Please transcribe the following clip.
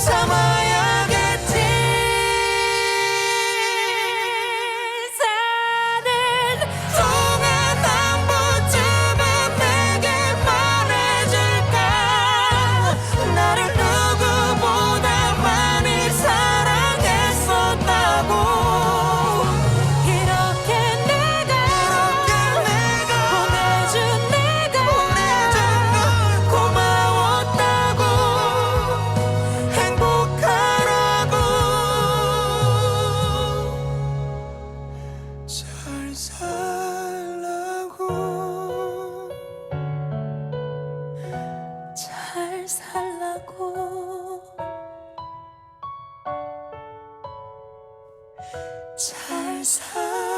Summer. 살라고. 잘 살라고. 잘 살라고.